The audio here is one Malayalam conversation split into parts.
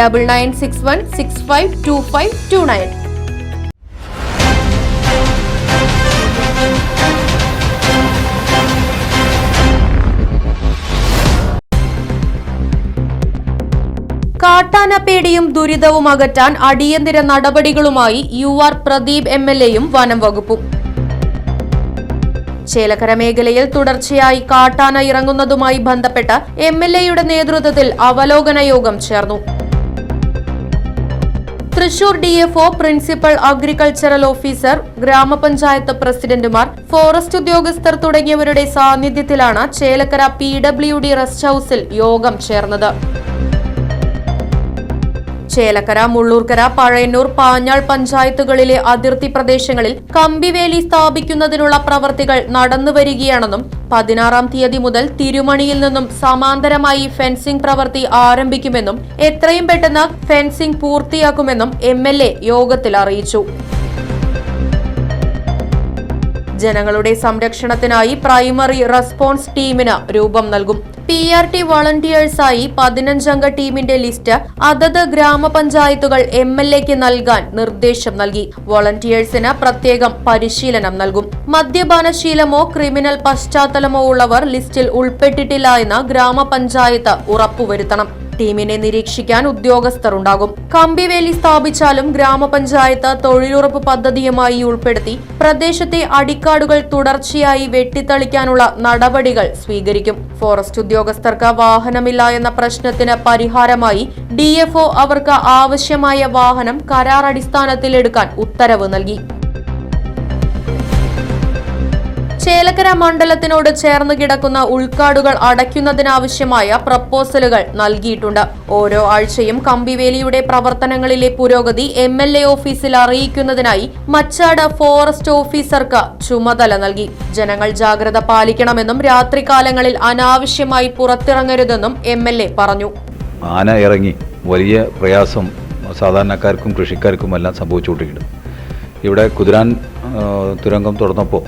double nine six one six five two five two nine കാട്ടാന പേടിയും ദുരിതവും അകറ്റാൻ അടിയന്തര നടപടികളുമായി U R Pradeep M L എയും വനം വകുപ്പും. ചേലക്കര മേഖലയിൽ തുടർച്ചയായി കാട്ടാന ഇറങ്ങുന്നതുമായി ബന്ധപ്പെട്ട് എം എൽ എയുടെ നേതൃത്വത്തിൽ അവലോകന യോഗം ചേർന്നു. Thrissur D F O principal agricultural officer ഗ്രാമപഞ്ചായത്ത് പ്രസിഡന്റുമാർ ഫോറസ്റ്റ് ഉദ്യോഗസ്ഥർ തുടങ്ങിയവരുടെ സാന്നിധ്യത്തിലാണ് Chelakkara P W D rest ഹൌസിൽ യോഗം ചേർന്നത്. ചേലക്കര മുള്ളൂർക്കര പഴയന്നൂർ പാഞ്ഞാൾ പഞ്ചായത്തുകളിലെ അതിർത്തി പ്രദേശങ്ങളിൽ കമ്പിവേലി സ്ഥാപിക്കുന്നതിനുള്ള പ്രവർത്തികൾ നടന്നുവരികയാണെന്നും പതിനാറാം തീയതി മുതൽ തിരുമണിയിൽ നിന്നും സമാന്തരമായി ഫെൻസിംഗ് പ്രവൃത്തി ആരംഭിക്കുമെന്നും എത്രയും പെട്ടെന്ന് ഫെൻസിംഗ് പൂർത്തിയാക്കുമെന്നും എം യോഗത്തിൽ അറിയിച്ചു. ജനങ്ങളുടെ സംരക്ഷണത്തിനായി പ്രൈമറി റെസ്പോൺസ് ടീമിന് രൂപം നൽകും. പി ആർ ടി വളണ്ടിയേഴ്സായി പതിനഞ്ചംഗ ടീമിന്റെ ലിസ്റ്റ് അതത് ഗ്രാമപഞ്ചായത്തുകൾ എം എൽ എക്ക് നൽകാൻ നിർദ്ദേശം നൽകി. വോളണ്ടിയേഴ്സിന് പ്രത്യേകം പരിശീലനം നൽകും. മദ്യപാനശീലമോ ക്രിമിനൽ പശ്ചാത്തലമോ ഉള്ളവർ ലിസ്റ്റിൽ ഉൾപ്പെട്ടിട്ടില്ല എന്ന് ഗ്രാമപഞ്ചായത്ത് ഉറപ്പുവരുത്തണം. ടീമിനെ നിരീക്ഷിക്കാൻ ഉദ്യോഗസ്ഥർ ഉണ്ടാകും കമ്പിവേലി സ്ഥാപിച്ചാലും ഗ്രാമപഞ്ചായത്ത് തൊഴിലുറപ്പ് പദ്ധതിയുമായി ഉൾപ്പെടുത്തി പ്രദേശത്തെ അടിക്കാടുകൾ തുടർച്ചയായി വെട്ടിത്തളിക്കാനുള്ള നടപടികൾ സ്വീകരിക്കും. ഫോറസ്റ്റ് ഉദ്യോഗസ്ഥർക്ക് വാഹനമില്ല എന്ന പ്രശ്നത്തിന് പരിഹാരമായി ഡിഎഫ്ഒ അവർക്ക് ആവശ്യമായ വാഹനം കരാർ അടിസ്ഥാനത്തിൽ എടുക്കാൻ ഉത്തരവ് നൽകി. ചേലക്കര മണ്ഡലത്തിനോട് ചേർന്ന് കിടക്കുന്ന ഉൾക്കാടുകൾ അടയ്ക്കുന്നതിനാവശ്യമായ പ്രപ്പോസലുകൾ നൽകിയിട്ടുണ്ട്. ഓരോ ആഴ്ചയും കമ്പിവേലിയുടെ പ്രവർത്തനങ്ങളിലെ പുരോഗതി എം എൽ എ ഓഫീസിൽ അറിയിക്കുന്നതിനായി മച്ചാട് ഫോറസ്റ്റ് ഓഫീസർക്ക് ചുമതല നൽകി. ജനങ്ങൾ ജാഗ്രത പാലിക്കണമെന്നും രാത്രികാലങ്ങളിൽ അനാവശ്യമായി പുറത്തിറങ്ങരുതെന്നും എം എൽ എ പറഞ്ഞു. ആന ഇറങ്ങി വലിയ പ്രയാസം സാധാരണക്കാർക്കും കൃഷിക്കാർക്കും എല്ലാം സംഭവിച്ചുകൊണ്ടിരിക്കുന്നു. ഇവിടെ കുതിരാൻ തുരങ്കം തുറന്നപ്പോൾ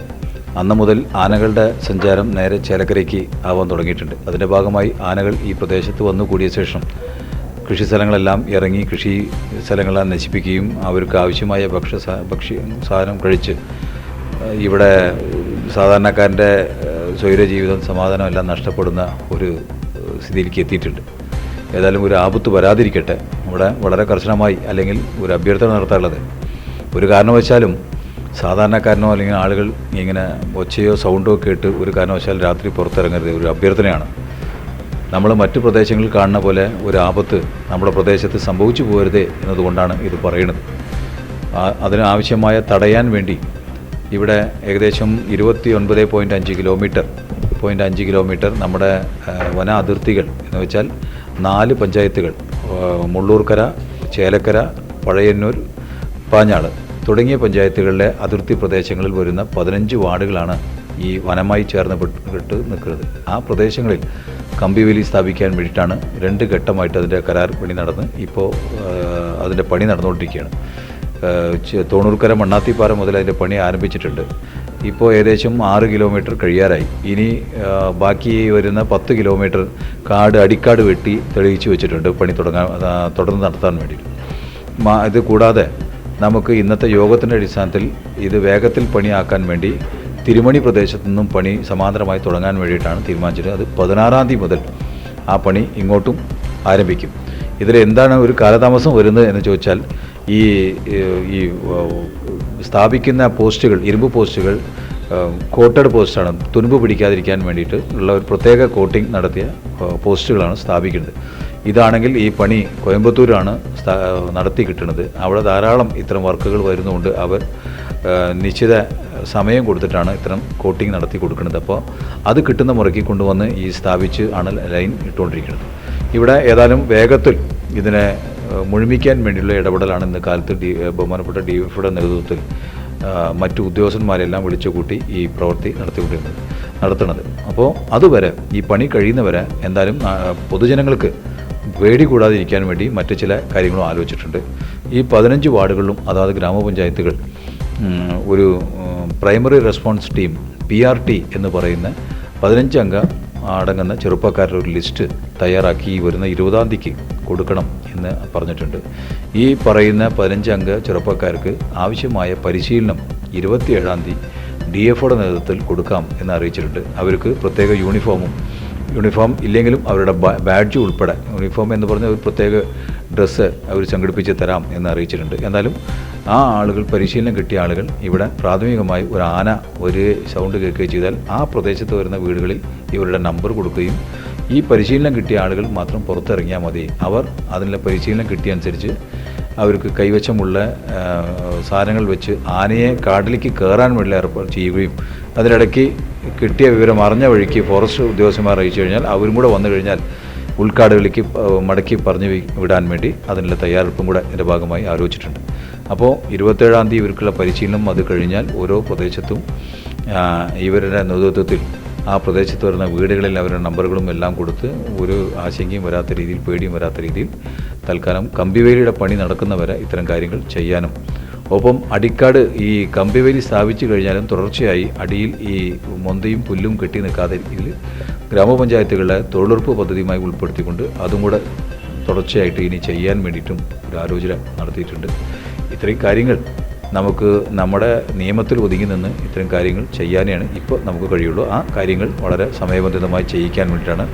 അന്ന് മുതൽ ആനകളുടെ സഞ്ചാരം നേരെ ചേലക്കരയ്ക്ക് ആവാൻ തുടങ്ങിയിട്ടുണ്ട്. അതിന്റെ ഭാഗമായി ആനകൾ ഈ പ്രദേശത്ത് വന്നു കൂടിയ ശേഷം കൃഷി സ്ഥലങ്ങളെല്ലാം ഇറങ്ങി കൃഷി സ്ഥലങ്ങളെല്ലാം നശിപ്പിക്കുകയും അവർക്ക് ആവശ്യമായ ഭക്ഷ്യ ഭക്ഷ്യ സാധനം കഴിച്ച് ഇവിടെ സാധാരണക്കാരന്റെ സ്വൈര ജീവിതം സമാധാനമെല്ലാം നഷ്ടപ്പെടുന്ന ഒരു സ്ഥിതിയിലേക്ക് എത്തിയിട്ടുണ്ട്. ഏതായാലും ഒരു ആപത്ത് വരാതിരിക്കട്ടെ. ഇവിടെ വളരെ കർശനമായി അല്ലെങ്കിൽ ഒരു അഭ്യർത്ഥന നടത്താനുള്ളത് ഒരു കാരണവശാലും സാധാരണക്കാരനോ അല്ലെങ്കിൽ ആളുകൾ ഇങ്ങനെ ഒച്ചയോ സൗണ്ടോ കേട്ട് ഒരു കാരണവശാലും രാത്രി പുറത്തിറങ്ങരുത് ഒരു അഭ്യർത്ഥനയാണ്. നമ്മൾ മറ്റു പ്രദേശങ്ങളിൽ കാണുന്ന പോലെ ഒരു ആപത്ത് നമ്മുടെ പ്രദേശത്ത് സംഭവിച്ചു പോകരുതേ എന്നതുകൊണ്ടാണ് ഇത് പറയുന്നത്. അതിനാവശ്യമായ തടയാൻ വേണ്ടി ഇവിടെ ഏകദേശം ഇരുപത്തി ഒൻപത് പോയിന്റ് അഞ്ച് കിലോമീറ്റർ പോയിന്റ് അഞ്ച് കിലോമീറ്റർ നമ്മുടെ വന അതിർത്തികൾ എന്ന് വെച്ചാൽ നാല് പഞ്ചായത്തുകൾ മുള്ളൂർക്കര ചേലക്കര പഴയന്നൂർ പാഞ്ഞാട് തുടങ്ങിയ പഞ്ചായത്തുകളിലെ അതിർത്തി പ്രദേശങ്ങളിൽ വരുന്ന പതിനഞ്ച് വാർഡുകളാണ് ഈ വനമായി ചേർന്ന് പെട്ട് നിൽക്കുന്നത്. ആ പ്രദേശങ്ങളിൽ കമ്പിവേലി സ്ഥാപിക്കാൻ വേണ്ടിയിട്ടാണ് രണ്ട് ഘട്ടമായിട്ട് അതിന്റെ കരാർ പണി നടന്ന് ഇപ്പോൾ അതിന്റെ പണി നടന്നുകൊണ്ടിരിക്കുകയാണ്. തോണൂർക്കര മണ്ണാത്തിപ്പാറ മുതൽ അതിന്റെ പണി ആരംഭിച്ചിട്ടുണ്ട്. ഇപ്പോൾ ഏകദേശം ആറ് കിലോമീറ്റർ കഴിയാറായി. ഇനി ബാക്കി വരുന്ന പത്ത് കിലോമീറ്റർ കാട് അടിക്കാട് വെട്ടി തെളിയിച്ചു വെച്ചിട്ടുണ്ട് പണി തുടങ്ങാൻ തുടർന്ന് നടത്താൻ വേണ്ടിയിട്ട്. ഇത് കൂടാതെ നമുക്ക് ഇന്നത്തെ യോഗത്തിന്റെ അടിസ്ഥാനത്തിൽ ഇത് വേഗത്തിൽ പണിയാക്കാൻ വേണ്ടി തിരുമണി പ്രദേശത്തു നിന്നും പണി സമാന്തരമായി തുടങ്ങാൻ വേണ്ടിയിട്ടാണ് തീരുമാനിച്ചത്. അത് പതിനാറാം തീയതി മുതൽ ആ പണി ഇങ്ങോട്ടും ആരംഭിക്കും. ഇതിൽ എന്താണ് ഒരു കാലതാമസം വരുന്നത് എന്ന് ചോദിച്ചാൽ ഈ ഈ സ്ഥാപിക്കുന്ന പോസ്റ്റുകൾ ഇരുമ്പ് പോസ്റ്റുകൾ കോട്ടഡ് പോസ്റ്റാണ് തുരുമ്പ് പിടിക്കാതിരിക്കാൻ വേണ്ടിയിട്ട് ഉള്ള ഒരു പ്രത്യേക കോട്ടിംഗ് നടത്തിയ പോസ്റ്റുകളാണ് സ്ഥാപിക്കുന്നത്. ഇതാണെങ്കിൽ ഈ പണി കോയമ്പത്തൂരാണ് നടത്തി കിട്ടുന്നത് അവിടെ ധാരാളം ഇത്തരം വർക്കുകൾ വരുന്നതുകൊണ്ട് അവർ നിശ്ചിത സമയം കൊടുത്തിട്ടാണ് ഇത്തരം കോട്ടിംഗ് നടത്തി കൊടുക്കുന്നത്. അപ്പോൾ അത് കിട്ടുന്ന മുറയ്ക്ക് കൊണ്ടുവന്ന് ഈ സ്ഥാപിച്ച് ആണ് ലൈൻ ഇട്ടുകൊണ്ടിരിക്കുന്നത്. ഇവിടെ ഏതായാലും വേഗത്തിൽ ഇതിനെ മുഴുമിക്കാൻ വേണ്ടിയുള്ള ഇടപെടലാണ് ഇന്ന് കാലത്ത് ഡി ബഹുമാനപ്പെട്ട ഡി എഫിയുടെ നേതൃത്വത്തിൽ മറ്റ് ഉദ്യോഗസ്ഥന്മാരെല്ലാം വിളിച്ചു കൂട്ടി ഈ പ്രവൃത്തി നടത്തിക്കൊണ്ടിരുന്നത് നടത്തുന്നത്. അപ്പോൾ അതുവരെ ഈ പണി കഴിയുന്നവരെ എന്തായാലും പൊതുജനങ്ങൾക്ക് പേടി കൂടാതിരിക്കാൻ വേണ്ടി മറ്റു ചില കാര്യങ്ങളും ആലോചിച്ചിട്ടുണ്ട്. ഈ പതിനഞ്ച് വാർഡുകളിലും അതാത് ഗ്രാമപഞ്ചായത്തുകൾ ഒരു primary response team P R T എന്ന് പറയുന്ന പതിനഞ്ചംഗ അടങ്ങുന്ന ചെറുപ്പക്കാരുടെ ഒരു ലിസ്റ്റ് തയ്യാറാക്കി വരുന്ന ഇരുപതാം തീയതിക്ക് കൊടുക്കണം എന്ന് പറഞ്ഞിട്ടുണ്ട്. ഈ പറയുന്ന പതിനഞ്ചംഗ ചെറുപ്പക്കാർക്ക് ആവശ്യമായ പരിശീലനം ഇരുപത്തിയേഴാം തീയതി ഡി എഫോയുടെ നേതൃത്വത്തിൽ കൊടുക്കാം എന്ന് അറിയിച്ചിട്ടുണ്ട്. അവർക്ക് പ്രത്യേക യൂണിഫോമും യൂണിഫോം ഇല്ലെങ്കിലും അവരുടെ ബാഡ്ജ് ഉൾപ്പെടെ. യൂണിഫോം എന്ന് പറഞ്ഞാൽ ഒരു പ്രത്യേക ഡ്രസ്സ് അവർ സംഘടിപ്പിച്ച് തരാം എന്ന് അറിയിച്ചിട്ടുണ്ട്. എന്നാലും ആ ആളുകൾ പരിശീലനം കിട്ടിയ ആളുകൾ ഇവിടെ പ്രാഥമികമായി ഒരു ആന ഒരു സൗണ്ട് കേൾക്കുകയും ചെയ്താൽ ആ പ്രദേശത്ത് വരുന്ന വീടുകളിൽ ഇവരുടെ നമ്പർ കൊടുക്കുകയും ഈ പരിശീലനം കിട്ടിയ ആളുകൾ മാത്രം പുറത്തിറങ്ങിയാൽ മതി. അവർ അതിനുള്ള പരിശീലനം കിട്ടിയ അനുസരിച്ച് അവർക്ക് കൈവശമുള്ള സാധനങ്ങൾ വെച്ച് ആനയെ കാട്ടിലേക്ക് കയറാൻ വേണ്ടി ഏർപ്പാട് ചെയ്യുകയും അതിനിടയ്ക്ക് കിട്ടിയ വിവരം അറിഞ്ഞ വഴിക്ക് ഫോറസ്റ്റ് ഉദ്യോഗസ്ഥന്മാർ അറിയിച്ചു കഴിഞ്ഞാൽ അവരും കൂടെ വന്നു കഴിഞ്ഞാൽ ഉൾക്കാടുകളിലേക്ക് മടക്കി പറഞ്ഞു വിടാൻ വേണ്ടി അതിനുള്ള തയ്യാറെടുപ്പും കൂടെ എന്റെ ഭാഗമായി ആലോചിച്ചിട്ടുണ്ട്. അപ്പോൾ ഇരുപത്തേഴാം തീയതി ഇവർക്കുള്ള പരിശീലനം അത് കഴിഞ്ഞാൽ ഓരോ പ്രദേശത്തും ഇവരുടെ നേതൃത്വത്തിൽ ആ പ്രദേശത്ത് വരുന്ന വീടുകളിൽ അവരുടെ നമ്പറുകളും എല്ലാം കൊടുത്ത് ഒരു ആശങ്കയും വരാത്ത രീതിയിൽ പേടിയും വരാത്ത രീതിയിൽ തൽക്കാലം കമ്പിവേലിയുടെ പണി നടക്കുന്നവരെ ഇത്തരം കാര്യങ്ങൾ ചെയ്യാനും ഒപ്പം അടിക്കാട് ഈ കമ്പിവേലി സ്ഥാപിച്ചു കഴിഞ്ഞാലും തുടർച്ചയായി അടിയിൽ ഈ മൊന്തയും പുല്ലും കെട്ടി നിൽക്കാതെ രീതിയിൽ ഗ്രാമപഞ്ചായത്തുകളുടെ തൊഴിലുറപ്പ് പദ്ധതിയുമായി ഉൾപ്പെടുത്തിക്കൊണ്ട് അതും കൂടെ തുടർച്ചയായിട്ട് ഇനി ചെയ്യാൻ വേണ്ടിയിട്ടും ഒരു ആലോചന നടത്തിയിട്ടുണ്ട്. ഇത്രയും കാര്യങ്ങൾ നമുക്ക് നമ്മുടെ നിയമത്തിൽ ഒതുങ്ങി നിന്ന് ഇത്തരം കാര്യങ്ങൾ ചെയ്യാനാണ് ഇപ്പോൾ നമുക്ക് കഴിയുള്ളൂ. ആ കാര്യങ്ങൾ വളരെ സമയബന്ധിതമായി ചെയ്യിക്കാൻ വേണ്ടിയിട്ടാണ്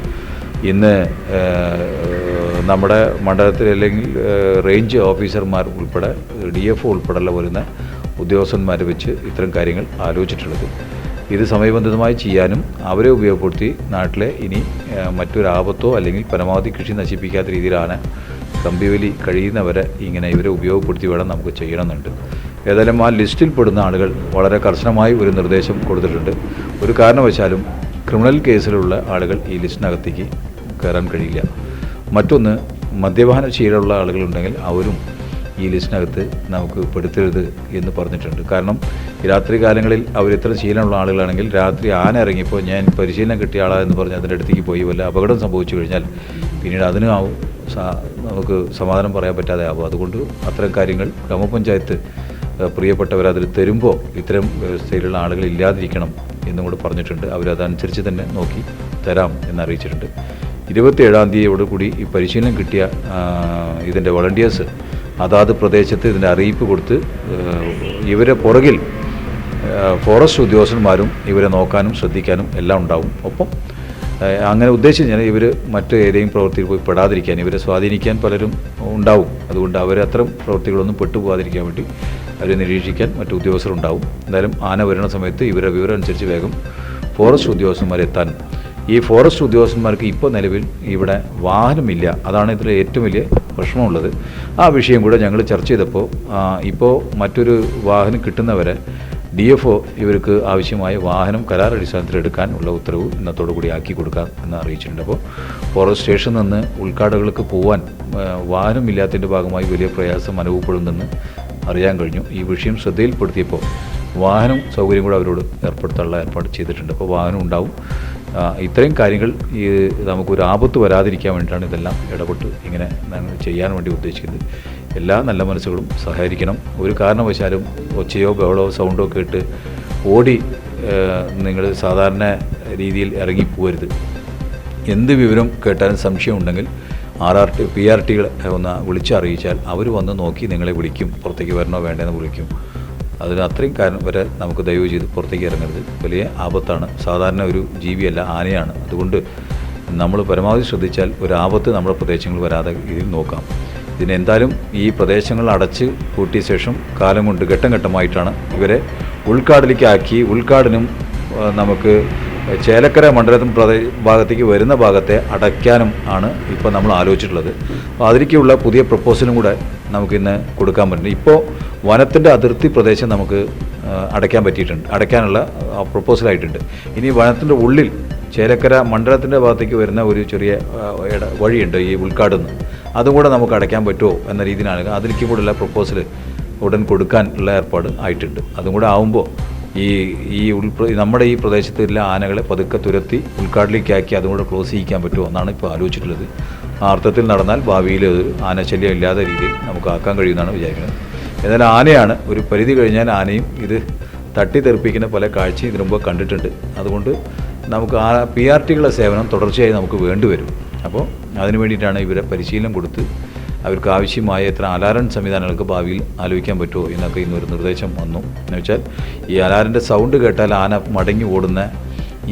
ഇന്ന് നമ്മുടെ മണ്ഡലത്തിൽ അല്ലെങ്കിൽ റേഞ്ച് ഓഫീസർമാർ ഉൾപ്പെടെ ഡി എഫ് ഉൾപ്പെടെയുള്ള വരുന്ന ഉദ്യോഗസ്ഥന്മാർ വെച്ച് ഇത്തരം കാര്യങ്ങൾ ആലോചിച്ചിട്ടുള്ളത്. ഇത് സമയബന്ധിതമായി ചെയ്യാനും അവരെ ഉപയോഗപ്പെടുത്തി നാട്ടിലെ ഇനി മറ്റൊരാപത്തോ അല്ലെങ്കിൽ പരമാവധി കൃഷി നശിപ്പിക്കാത്ത രീതിയിലാണ് കമ്പിവലി കഴിയുന്നവരെ ഇങ്ങനെ ഇവരെ ഉപയോഗപ്പെടുത്തി വേണം നമുക്ക് ചെയ്യണമെന്നുണ്ട്. ഏതായാലും ആ ലിസ്റ്റിൽ പെടുന്ന ആളുകൾ വളരെ കർശനമായി ഒരു നിർദ്ദേശം കൊടുത്തിട്ടുണ്ട്. ഒരു കാരണവശാലും ക്രിമിനൽ കേസിലുള്ള ആളുകൾ ഈ ലിസ്റ്റിനകത്തേക്ക് കയറാൻ കഴിയില്ല. മറ്റൊന്ന് മദ്യപാന ശീലമുള്ള ആളുകളുണ്ടെങ്കിൽ അവരും ഈ ലിസ്റ്റിനകത്ത് നമുക്ക് പെടുത്തരുത് എന്ന് പറഞ്ഞിട്ടുണ്ട്. കാരണം രാത്രി കാലങ്ങളിൽ അവർ ഇത്ര ശീലമുള്ള ആളുകളാണെങ്കിൽ രാത്രി ആന ഇറങ്ങിയപ്പോൾ ഞാൻ പരിശീലനം കിട്ടിയ ആളാണെന്ന് പറഞ്ഞ് അതിന്റെ അടുത്തേക്ക് പോയി വല്ല അപകടം സംഭവിച്ചു കഴിഞ്ഞാൽ പിന്നീട് അതിനും ആവും. നമുക്ക് സമാധാനം പറയാൻ പറ്റാതെ ആവും. അതുകൊണ്ട് അത്തരം കാര്യങ്ങൾ ഗ്രാമപഞ്ചായത്ത് പ്രിയപ്പെട്ടവർ അതിൽ തരുമ്പോൾ ഇത്തരം വ്യവസ്ഥയിലുള്ള ആളുകൾ ഇല്ലാതിരിക്കണം എന്നും കൂടെ പറഞ്ഞിട്ടുണ്ട്. അവരതനുസരിച്ച് തന്നെ നോക്കി തരാം എന്ന് അറിയിച്ചിട്ടുണ്ട്. ഇരുപത്തിയേഴാം തീയതിയോടുകൂടി ഈ പരിശീലനം കിട്ടിയ ഇതിന്റെ വളണ്ടിയേഴ്സ് അതാത് പ്രദേശത്ത് ഇതിന്റെ അറിയിപ്പ് കൊടുത്ത് ഇവരെ പുറകിൽ ഫോറസ്റ്റ് ഉദ്യോഗസ്ഥന്മാരും ഇവരെ നോക്കാനും ശ്രദ്ധിക്കാനും എല്ലാം ഉണ്ടാവും. ഒപ്പം അങ്ങനെ ഉദ്ദേശിച്ച് കഴിഞ്ഞാൽ ഇവർ മറ്റ് ഏതെങ്കിലും പ്രവൃത്തിയിൽ പോയി പെടാതിരിക്കാൻ ഇവരെ സ്വാധീനിക്കാൻ പലരും ഉണ്ടാവും. അതുകൊണ്ട് അവരെ അത്തരം പ്രവൃത്തികളൊന്നും പെട്ടുപോകാതിരിക്കാൻ വേണ്ടി അവരെ നിരീക്ഷിക്കാൻ മറ്റു ഉദ്യോഗസ്ഥരുണ്ടാവും. എന്തായാലും ആന വരുന്ന സമയത്ത് ഇവരുടെ വിവരം അനുസരിച്ച് വേഗം ഫോറസ്റ്റ് ഉദ്യോഗസ്ഥന്മാരെത്താൻ ഈ ഫോറസ്റ്റ് ഉദ്യോഗസ്ഥന്മാർക്ക് ഇപ്പോൾ നിലവിൽ ഇവിടെ വാഹനമില്ല. അതാണ് ഇതിൽ ഏറ്റവും വലിയ പ്രശ്നമുള്ളത്. ആ വിഷയം കൂടെ ഞങ്ങൾ ചർച്ച ചെയ്തപ്പോൾ ഇപ്പോൾ മറ്റൊരു വാഹനം കിട്ടുന്നവരെ ഡി എഫ് ഒ ഇവർക്ക് ആവശ്യമായ വാഹനം കരാർ അടിസ്ഥാനത്തിൽ എടുക്കാനുള്ള ഉത്തരവ് ഇന്നത്തോടു കൂടി ആക്കി കൊടുക്കാം എന്ന് അറിയിച്ചിട്ടുണ്ട്. അപ്പോൾ ഫോറസ്റ്റ് സ്റ്റേഷനിൽ നിന്ന് ഉൾക്കാടുകൾക്ക് പോകാൻ വാഹനമില്ലാത്തതിന്റെ ഭാഗമായി വലിയ പ്രയാസം അനുഭവപ്പെടുന്നെന്ന് അറിയാൻ കഴിഞ്ഞു. ഈ വിഷയം ശ്രദ്ധയിൽപ്പെടുത്തിയപ്പോൾ വാഹനം സൗകര്യം കൂടെ അവരോട് ഏർപ്പെടുത്താനുള്ള ഏർപ്പാട് ചെയ്തിട്ടുണ്ട്. അപ്പോൾ വാഹനം ഉണ്ടാവും. ഇത്രയും കാര്യങ്ങൾ ഈ നമുക്കൊരു ആപത്ത് വരാതിരിക്കാൻ വേണ്ടിയിട്ടാണ് ഇതെല്ലാം ഇടപെട്ട് ഇങ്ങനെ ചെയ്യാൻ വേണ്ടി ഉദ്ദേശിക്കുന്നത്. എല്ലാ നല്ല മനസ്സുകളും സഹകരിക്കണം. ഒരു കാരണവശാലും ഒച്ചയോ ബഹളോ സൗണ്ടോ കേട്ട് ഓടി നിങ്ങൾ സാധാരണ രീതിയിൽ ഇറങ്ങിപ്പോകരുത് എന്ത് വിവരം കേട്ടാലും സംശയം ഉണ്ടെങ്കിൽ R R T P R ടികളെ ഒന്ന് വിളിച്ചറിയിച്ചാൽ അവർ വന്ന് നോക്കി നിങ്ങളെ വിളിക്കും പുറത്തേക്ക് വരണോ വേണ്ടതെന്ന് വിളിക്കും. അതിന് അത്രയും കാരണം വരെ നമുക്ക് ദയവ് ചെയ്ത് പുറത്തേക്ക് ഇറങ്ങരുത്. വലിയ ആപത്താണ്. സാധാരണ ഒരു ജീവിയല്ല ആനയാണ്. അതുകൊണ്ട് നമ്മൾ പരമാവധി ശ്രദ്ധിച്ചാൽ ഒരു ആപത്ത് നമ്മുടെ പ്രദേശങ്ങളിൽ വരാതെ ഇതിൽ നോക്കാം. ഇതിന് എന്തായാലും ഈ പ്രദേശങ്ങൾ അടച്ച് കൂട്ടിയ ശേഷം കാലം കൊണ്ട് ഘട്ടം ഘട്ടമായിട്ടാണ് ഇവരെ ഉൾക്കാടിലേക്ക് ആക്കി ഉൾക്കാടിനും നമുക്ക് ചേലക്കര മണ്ഡലത്തിന് പ്രദേ- ഭാഗത്തേക്ക് വരുന്ന ഭാഗത്തെ അടയ്ക്കാനും ആണ് ഇപ്പോൾ നമ്മൾ ആലോചിച്ചിട്ടുള്ളത്. അപ്പോൾ അതിലേക്കുള്ള പുതിയ പ്രപ്പോസലും കൂടെ നമുക്കിന്ന് കൊടുക്കാൻ പറ്റുന്നു ഇപ്പോൾ വനത്തിന്റെ അതിർത്തി പ്രദേശം നമുക്ക് അടയ്ക്കാൻ പറ്റിയിട്ടുണ്ട്. അടയ്ക്കാനുള്ള പ്രപ്പോസലായിട്ടുണ്ട് ഇനി വനത്തിന്റെ ഉള്ളിൽ ചേലക്കര മണ്ഡലത്തിന്റെ ഭാഗത്തേക്ക് വരുന്ന ഒരു ചെറിയ വഴിയുണ്ട് ഈ ഉൾക്കാട് നിന്ന് അതും കൂടെ നമുക്ക് അടയ്ക്കാൻ പറ്റുമോ എന്ന രീതിയിലാണ് അതിലേക്ക് കൂടെയുള്ള പ്രപ്പോസൽ ഉടൻ കൊടുക്കാനുള്ള ഏർപ്പാട് ആയിട്ടുണ്ട്. അതും കൂടെ ആവുമ്പോൾ ഈ ഈ ഉൾപ്ര നമ്മുടെ ഈ പ്രദേശത്തുള്ള ആനകളെ പതുക്കെ തുരത്തി ഉൾക്കാട്ടിലേക്കാക്കി അതും കൂടെ ക്ലോസ് ചെയ്യിക്കാൻ പറ്റുമോ എന്നാണ് ഇപ്പോൾ ആലോചിച്ചിട്ടുള്ളത്. ആ അർത്ഥത്തിൽ നടന്നാൽ ഭാവിയിൽ ആനശല്യം ഇല്ലാത്ത രീതിയിൽ നമുക്ക് ആക്കാൻ കഴിയുമെന്നാണ് വിചാരിക്കുന്നത്. എന്നാൽ ആനയാണ് ഒരു പരിധി കഴിഞ്ഞാൽ ആനയും ഇത് തട്ടിത്തെറിപ്പിക്കുന്ന പല കാഴ്ചയും ഇതിനു മുമ്പ് കണ്ടിട്ടുണ്ട്. അതുകൊണ്ട് നമുക്ക് ആ പി ആർ ടികളുടെ സേവനം തുടർച്ചയായി നമുക്ക് വേണ്ടിവരും അപ്പോൾ അതിനു വേണ്ടിയിട്ടാണ് ഇവരെ പരിശീലനം കൊടുത്ത് അവർക്ക് ആവശ്യമായ എത്ര അലാറം സംവിധാനങ്ങൾക്ക് ഭാവിയിൽ ആലോചിക്കാൻ പറ്റുമോ എന്നൊക്കെ ഇന്നൊരു നിർദ്ദേശം വന്നു. എന്നുവെച്ചാൽ ഈ അലാറിന്റെ സൗണ്ട് കേട്ടാൽ ആന മടങ്ങി ഓടുന്ന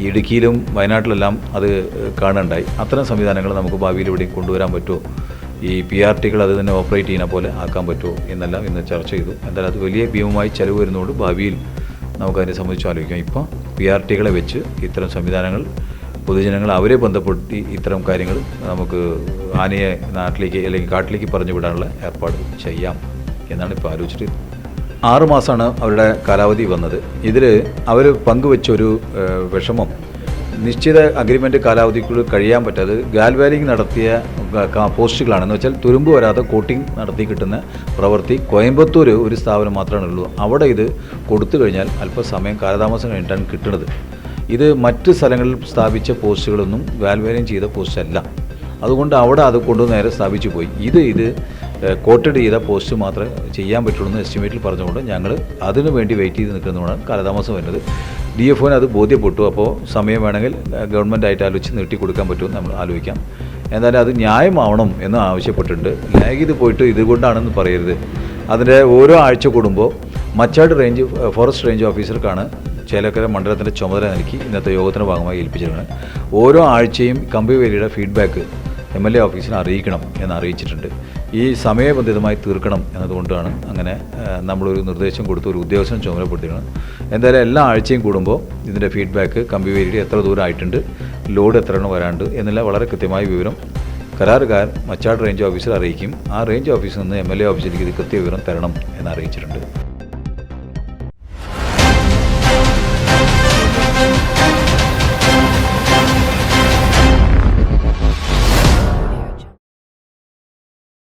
ഇടുക്കിയിലും വയനാട്ടിലെല്ലാം അത് കാണുണ്ടായി അത്തരം സംവിധാനങ്ങൾ നമുക്ക് ഭാവിയിൽ ഇവിടെയും കൊണ്ടുവരാൻ പറ്റുമോ? ഈ പി ആർ ടികൾ അത് തന്നെ ഓപ്പറേറ്റ് ചെയ്യുന്ന പോലെ ആക്കാൻ പറ്റുമോ എന്നെല്ലാം ഇന്ന് ചർച്ച ചെയ്തു. എന്തായാലും അത് വലിയ ഭീമമായി ചെലവ് വരുന്നതുകൊണ്ട് ഭാവിയിൽ നമുക്കതിനെ സംബന്ധിച്ച് ആലോചിക്കാം. ഇപ്പോൾ പി ആർ ടികളെ വെച്ച് ഇത്തരം സംവിധാനങ്ങൾ പൊതുജനങ്ങൾ അവരെ ബന്ധപ്പെട്ട് ഇത്തരം കാര്യങ്ങൾ നമുക്ക് ആനയെ നാട്ടിലേക്ക് അല്ലെങ്കിൽ കാട്ടിലേക്ക് പറഞ്ഞു വിടാനുള്ള ഏർപ്പാട് ചെയ്യാം എന്നാണ് ഇപ്പോൾ ആലോചിച്ചിട്ട് ആറ് മാസമാണ് അവരുടെ കാലാവധി വന്നത്. ഇതിൽ അവർ പങ്കുവെച്ചൊരു വിഷമം. നിശ്ചിത അഗ്രിമെന്റ് കാലാവധിക്കുള്ളിൽ കഴിയാൻ പറ്റാതെ ഗാൽവാലിംഗ് നടത്തിയ പോസ്റ്റുകളാണെന്ന് വെച്ചാൽ തുരുമ്പ് വരാതെ കോട്ടിംഗ് നടത്തി കിട്ടുന്ന പ്രവൃത്തി കോയമ്പത്തൂർ ഒരു സ്ഥാപനം മാത്രമേ ഉള്ളൂ. അവിടെ ഇത് കൊടുത്തു കഴിഞ്ഞാൽ അല്പസമയം കാലതാമസം കഴിഞ്ഞിട്ടാണ് കിട്ടുന്നത്. ഇത് മറ്റ് സ്ഥലങ്ങളിൽ സ്ഥാപിച്ച പോസ്റ്റുകളൊന്നും ഗാൽവാലിംഗ് ചെയ്ത പോസ്റ്റ് അല്ല അതുകൊണ്ട് അവിടെ അത് കൊണ്ടുവന്ന് നേരെ സ്ഥാപിച്ചു പോയി. ഇത് ഇത് കോട്ടഡ് ചെയ്ത പോസ്റ്റ് മാത്രമേ ചെയ്യാൻ പറ്റുള്ളൂ എന്ന് എസ്റ്റിമേറ്റിൽ പറഞ്ഞുകൊണ്ട് ഞങ്ങൾ അതിനു വേണ്ടി വെയിറ്റ് ചെയ്ത് നിൽക്കുന്നതാണ് കാലതാമസം വരുന്നത്. ഡി എഫ് ഒന് അത് ബോധ്യപ്പെട്ടു. അപ്പോൾ സമയം വേണമെങ്കിൽ ഗവൺമെന്റ് ആയിട്ട് ആലോചിച്ച് നീട്ടി കൊടുക്കാൻ പറ്റുമെന്ന് നമ്മൾ ആലോചിക്കാം. എന്തായാലും അത് ന്യായമാവണം എന്ന് ആവശ്യപ്പെട്ടിട്ടുണ്ട്. ലാഗ് ചെയ്ത് പോയിട്ട് ഇതുകൊണ്ടാണെന്ന് പറയരുത്. അതിന്റെ ഓരോ ആഴ്ച കൂടുമ്പോൾ മച്ചാട് റേഞ്ച് ഫോറസ്റ്റ് റേഞ്ച് ഓഫീസർക്കാണ് ചേലക്കര മണ്ഡലത്തിന്റെ ചുമതല നൽകി ഇന്നത്തെ യോഗത്തിന്റെ ഭാഗമായി ഏൽപ്പിച്ചിരിക്കുന്നത്. ഓരോ ആഴ്ചയും കമ്പിവേലിയുടെ ഫീഡ്ബാക്ക് എം എൽ എ ഓഫീസിനെ അറിയിക്കണം എന്ന് അറിയിച്ചിട്ടുണ്ട്. ഈ സമയബന്ധിതമായി തീർക്കണം എന്നതുകൊണ്ടാണ് അങ്ങനെ നമ്മളൊരു നിർദ്ദേശം കൊടുത്ത് ഒരു ഉദ്യോഗസ്ഥനും ചുമതലപ്പെടുത്തിയാണ് എന്തായാലും എല്ലാ ആഴ്ചയും കൂടുമ്പോൾ ഇതിന്റെ ഫീഡ്ബാക്ക് കമ്പിവേലിയുടെ എത്ര ദൂരം ആയിട്ടുണ്ട് ലോഡ് എത്ര എണ്ണം വരാണ്ട് എന്നുള്ള വളരെ കൃത്യമായ വിവരം കരാറുകാരൻ മച്ചാട് റേഞ്ച് ഓഫീസർ അറിയിക്കും. ആ റേഞ്ച് ഓഫീസിൽ നിന്ന് എം എൽ എ ഓഫീസിലേക്ക് ഇത് കൃത്യ വിവരം തരണം എന്ന് അറിയിച്ചിട്ടുണ്ട്.